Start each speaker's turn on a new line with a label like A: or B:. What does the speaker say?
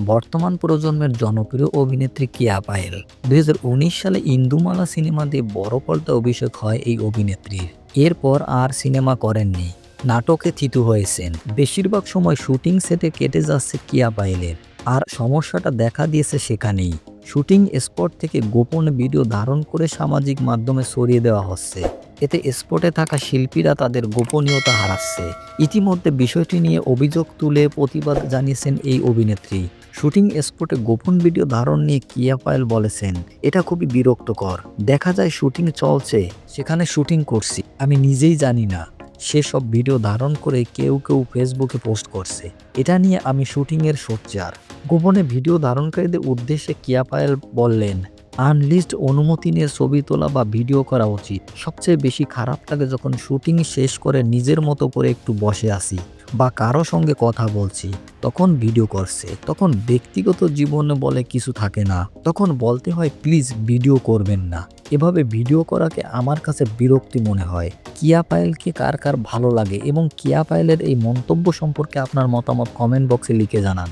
A: বর্তমান প্রজন্মের জনপ্রিয় অভিনেত্রী কিয়া পায়েল। দুই হাজার উনিশ সালে ইন্দুমালা সিনেমা দিয়ে বড় পর্দা অভিষেক হয় এই অভিনেত্রীর। এরপর আর সিনেমা করেননি। নাটকে থিতু হয়েছেন। বেশিরভাগ সময় শুটিং সেটে কেটে যাচ্ছে কিয়া পায়েলের। আর সমস্যাটা দেখা দিয়েছে সেখানেই। শুটিং স্পট থেকে গোপন ভিডিও ধারণ করে সামাজিক মাধ্যমে ছড়িয়ে দেওয়া হচ্ছে। এতে স্পটে থাকা শিল্পীরা তাদের গোপনীয়তা হারাচ্ছে। ইতিমধ্যে বিষয়টি নিয়ে অভিযোগ তুলে প্রতিবাদ জানিয়েছেন এই অভিনেত্রী। শুটিং স্পটে গোপন ভিডিও ধারণ নিয়ে কিয়া পায়েল বলেছেন, এটা খুবই বিরক্তকর। দেখা যায় শুটিং চলছে, সেখানে শুটিং করছি, আমি নিজেই জানি না। সেসব ভিডিও ধারণ করে কেউ কেউ ফেসবুকে পোস্ট করছে। এটা নিয়ে আমি শুটিংয়ের সোচ্চার। গোপনে ভিডিও ধারণকারীদের উদ্দেশ্যে কিয়া পায়েল বললেন, আনলিস্ট অনুমতি নিয়ে ছবি তোলা বা ভিডিও করা উচিত। সবচেয়ে বেশি খারাপ লাগে যখন শুটিং শেষ করে নিজের মতো করে একটু বসে আসি বা কারও সঙ্গে কথা বলছি, তখন ভিডিও করছে, তখন ব্যক্তিগত জীবনে বলে কিছু থাকে না, তখন বলতে হয়, প্লিজ ভিডিও করবেন না। এভাবে ভিডিও করাকে আমার কাছে বিরক্তি মনে হয়। কিয়া পায়েলকে কার কার ভালো লাগে এবং কিয়া পায়েলের এই মন্তব্য সম্পর্কে আপনার মতামত কমেন্ট বক্সে লিখে জানান।